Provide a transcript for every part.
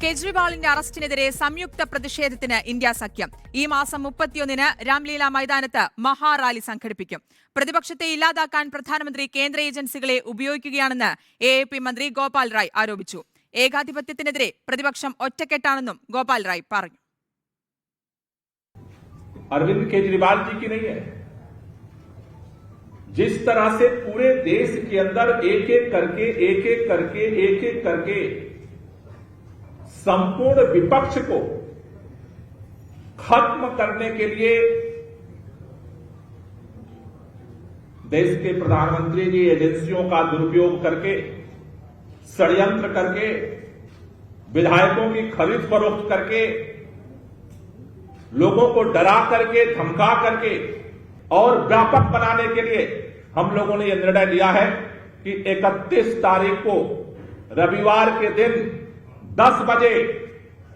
കെജ്രിവാളിന്റെ അറസ്റ്റിനെതിരെ സംയുക്ത പ്രതിഷേധത്തിന് ഇന്ത്യ സഖ്യം ഈ മാസം മുപ്പത്തിയൊന്നിന് രാംലീല മൈതാനത്ത് മഹാറാലി സംഘടിപ്പിക്കും പ്രതിപക്ഷത്തെ ഇല്ലാതാക്കാൻ പ്രധാനമന്ത്രി കേന്ദ്ര ഏജൻസികളെ ഉപയോഗിക്കുകയാണെന്ന് എ എ പി മന്ത്രി ഗോപാൽ റായ് ആരോപിച്ചു ഏകാധിപത്യത്തിനെതിരെ പ്രതിപക്ഷം ഒറ്റക്കെട്ടാണെന്നും ഗോപാൽ റായ് പറഞ്ഞു अरविंद केजरीवाल जी की नहीं है जिस तरह से पूरे देश के अंदर एक एक करके एक एक करके एक एक करके संपूर्ण विपक्ष को खत्म करने के लिए देश के प्रधानमंत्री जी एजेंसियों का दुरुपयोग करके, षडयंत्र करके, विधायकों की खरीद फरोख्त करके, लोगों को डरा करके, धमका करके और व्यापक बनाने के लिए हम लोगों ने यह निर्णय लिया है कि 31 तारीख को रविवार के दिन 10 बजे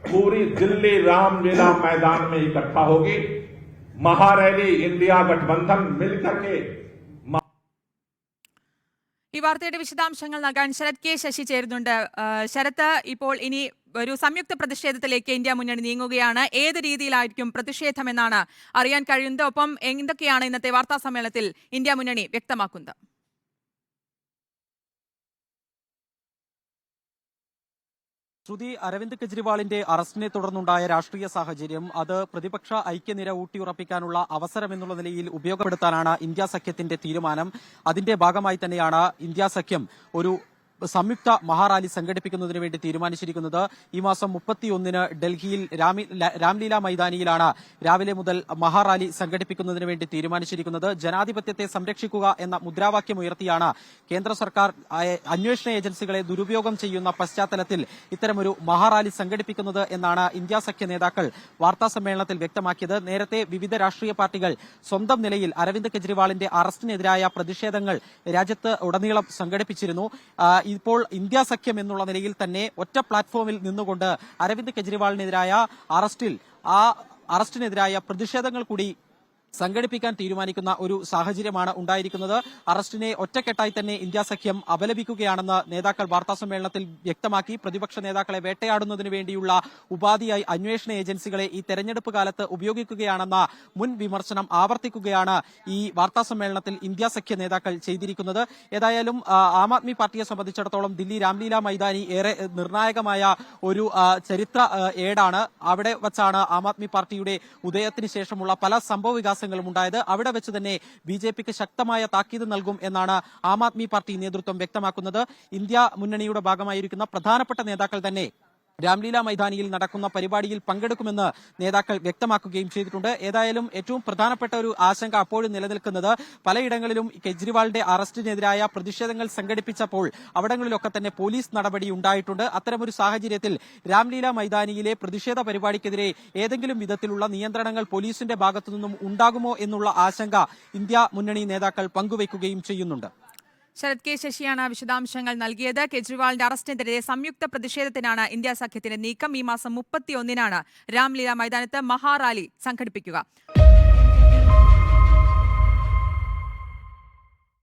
पूरी दिल्ली रामलीला मैदान में इकट्ठा होगी महारैली इंडिया गठबंधन मिलकर के ഈ വാർത്തയുടെ വിശദാംശങ്ങൾ നൽകാൻ ശരത് കെ ശശി ചേരുന്നുണ്ട് ആ, ശരത്ത് ഇപ്പോൾ ഇനി ഒരു സംയുക്ത പ്രതിഷേധത്തിലേക്ക് ഇന്ത്യ മുന്നണി നീങ്ങുകയാണ് ഏത് രീതിയിലായിരിക്കും പ്രതിഷേധം എന്നാണ് അറിയാൻ കഴിയുന്നത് ഒപ്പം എന്തൊക്കെയാണ് ഇന്നത്തെ വാർത്താ സമ്മേളനത്തിൽ ഇന്ത്യ മുന്നണി വ്യക്തമാക്കുന്നത് ശ്രുതി അരവിന്ദ് കെജ്രിവാളിന്റെ അറസ്റ്റിനെ തുടർന്നുണ്ടായ രാഷ്ട്രീയ സാഹചര്യം അത് പ്രതിപക്ഷ ഐക്യനിര ഊട്ടിയുറപ്പിക്കാനുള്ള അവസരം എന്നുള്ള നിലയിൽ ഉപയോഗപ്പെടുത്താനാണ് ഇന്ത്യ സഖ്യത്തിന്റെ തീരുമാനം. അതിന്റെ ഭാഗമായി തന്നെയാണ് ഇന്ത്യ സഖ്യം ഒരു സംയുക്ത മഹാറാലി സംഘടിപ്പിക്കുന്നതിന് വേണ്ടി തീരുമാനിച്ചിരിക്കുന്നത് ഈ മാസം മുപ്പത്തിയൊന്നിന് ഡൽഹിയിൽ രാംലീല മൈതാനിയിലാണ് രാവിലെ മുതൽ മഹാറാലി സംഘടിപ്പിക്കുന്നതിന് വേണ്ടി തീരുമാനിച്ചിരിക്കുന്നത്. ജനാധിപത്യത്തെ സംരക്ഷിക്കുക എന്ന മുദ്രാവാക്യം ഉയർത്തിയാണ് കേന്ദ്ര സർക്കാർ അന്വേഷണ ഏജൻസികളെ ദുരുപയോഗം ചെയ്യുന്ന പശ്ചാത്തലത്തിൽ ഇത്തരമൊരു മഹാറാലി സംഘടിപ്പിക്കുന്നത് എന്നാണ് ഇന്ത്യ സഖ്യ നേതാക്കൾ വാർത്താ സമ്മേളനത്തിൽ വ്യക്തമാക്കിയത്. നേരത്തെ വിവിധ രാഷ്ട്രീയ പാർട്ടികൾ സ്വന്തം നിലയിൽ അരവിന്ദ് കെജ്രിവാളിന്റെ അറസ്റ്റിനെതിരായ പ്രതിഷേധങ്ങൾ രാജ്യത്ത് ഉടനീളം സംഘടിപ്പിച്ചിരുന്നു. ഇപ്പോൾ ഇന്ത്യ സഖ്യം എന്നുള്ള നിലയിൽ തന്നെ ഒറ്റ പ്ലാറ്റ്ഫോമിൽ നിന്നുകൊണ്ട് അരവിന്ദ് കെജ്രിവാളിനെതിരായ അറസ്റ്റിൽ ആ അറസ്റ്റിനെതിരായ പ്രതിഷേധങ്ങൾ കൂടി സംഘടിപ്പിക്കാൻ തീരുമാനിക്കുന്ന ഒരു സാഹചര്യമാണ് ഉണ്ടായിരിക്കുന്നത്. അറസ്റ്റിനെ ഒറ്റക്കെട്ടായി തന്നെ ഇന്ത്യ സഖ്യം അപലപിക്കുകയാണെന്ന് നേതാക്കൾ വാർത്താസമ്മേളനത്തിൽ വ്യക്തമാക്കി. പ്രതിപക്ഷ നേതാക്കളെ വേട്ടയാടുന്നതിന് വേണ്ടിയുള്ള ഉപാധിയായി അന്വേഷണ ഏജൻസികളെ ഈ തെരഞ്ഞെടുപ്പ് കാലത്ത് ഉപയോഗിക്കുകയാണെന്ന മുൻ വിമർശനം ആവർത്തിക്കുകയാണ് ഈ വാർത്താസമ്മേളനത്തിൽ ഇന്ത്യ സഖ്യ നേതാക്കൾ ചെയ്തിരിക്കുന്നത്. ഏതായാലും ആ, ആദ്മി പാർട്ടിയെ സംബന്ധിച്ചിടത്തോളം ദില്ലി രാംലീല മൈതാനി ഏറെ നിർണായകമായ ഒരു ചരിത്ര ഏടാണ്. അവിടെ വച്ചാണ് ആം ആദ്മി പാർട്ടിയുടെ ഉദയത്തിന് ശേഷമുള്ള പല സംഭവ വികാസങ്ങളും ഉണ്ടായത് അവിടെ വെച്ച് തന്നെ ബി ജെ പിക്ക് ശക്തമായ താക്കീത് നൽകും എന്നാണ് ആം ആദ്മി പാർട്ടി നേതൃത്വം വ്യക്തമാക്കുന്നത്. ഇന്ത്യ മുന്നണിയുടെ ഭാഗമായിരിക്കുന്ന പ്രധാനപ്പെട്ട നേതാക്കൾ തന്നെ രാംലീല മൈതാനിയിൽ നടക്കുന്ന പരിപാടിയിൽ പങ്കെടുക്കുമെന്ന് നേതാക്കൾ വ്യക്തമാക്കുകയും ചെയ്തിട്ടുണ്ട്. ഏതായാലും ഏറ്റവും പ്രധാനപ്പെട്ട ഒരു ആശങ്ക അപ്പോഴും നിലനിൽക്കുന്നത് പലയിടങ്ങളിലും കെജ്രിവാളിന്റെ അറസ്റ്റിനെതിരായ പ്രതിഷേധങ്ങൾ സംഘടിപ്പിച്ചപ്പോൾ അവിടങ്ങളിലൊക്കെ തന്നെ പോലീസ് നടപടി ഉണ്ടായിട്ടുണ്ട്. അത്തരമൊരു സാഹചര്യത്തിൽ രാംലീല മൈതാനിയിലെ പ്രതിഷേധ പരിപാടിക്കെതിരെ ഏതെങ്കിലും വിധത്തിലുള്ള നിയന്ത്രണങ്ങൾ പോലീസിന്റെ ഭാഗത്തു നിന്നും ഉണ്ടാകുമോ എന്നുള്ള ആശങ്ക ഇന്ത്യ മുന്നണി നേതാക്കൾ പങ്കുവയ്ക്കുകയും ചെയ്യുന്നുണ്ട്. ശരത് കെ ശശിയാണ് വിശദാംശങ്ങൾ നൽകിയത്. കെജ്രിവാളിന്റെ അറസ്റ്റിനെതിരെ സംയുക്ത പ്രതിഷേധത്തിനാണ് ഇന്ത്യ സഖ്യത്തിന്റെ നീക്കം. ഈ മാസം മുപ്പത്തിയൊന്നിനാണ് രാംലീല മൈതാനത്ത് മഹാറാലി സംഘടിപ്പിക്കുക.